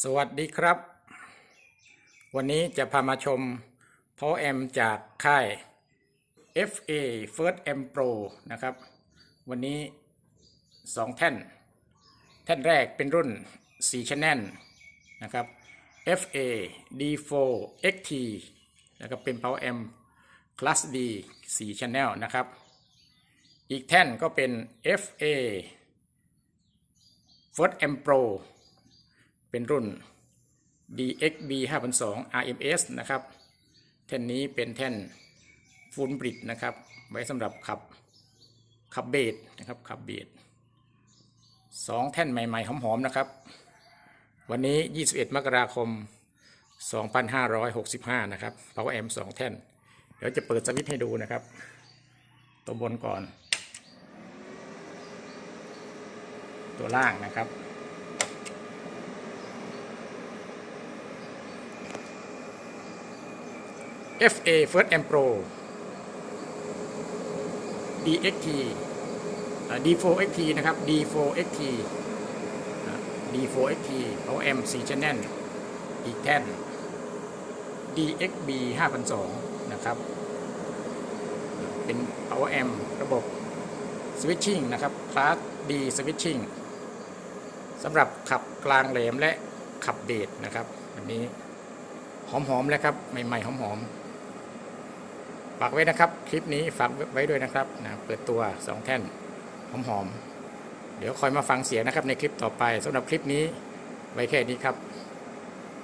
สวัสดีครับ วันนี้จะพามาชม Power Amp จากค่าย FA First Amp Pro นะครับ วันนี้ 2 แท่น แท่นแรกเป็นรุ่น4 Channel นะครับ FA D4 XT นะครับเป็น Power M Class D 4 Channel นะครับ อีกแท่นก็เป็น FA First Amp Pro เป็นรุ่น DXB 5002 RMS นะครับ แท่นนี้เป็นแท่นฟูลบริดนะครับ ไว้สำหรับขับขับเบสนะครับขับเบสสองแท่นใหม่ ๆ หอมๆนะครับ วันนี้ 21 มกราคม 2565 นะครับ Power Amp 2แท่น เดี๋ยวจะเปิดสวิตช์ให้ดูนะครับ ตัวบนก่อน ตัวล่างนะครับ FA First Amp Pro DXT D4XT นะครับ D4XT D4XT OM 4 Channel อีกแท่น DXB 5002นะครับ เป็น Power M ระบบ Switching นะครับ Class D Switching สำหรับขับกลางแหลมและขับเบสนะครับ วันนี้หอมๆเลยครับ ใหม่ ๆ หอมๆ ฝากไว้นะครับ คลิปนี้ฝากไว้ด้วยนะครับนะเปิดตัว 2 แท่นหอมๆเดี๋ยวคอยมาฟังเสียงนะครับในคลิปต่อไปสำหรับคลิปนี้ไว้แค่นี้ครับ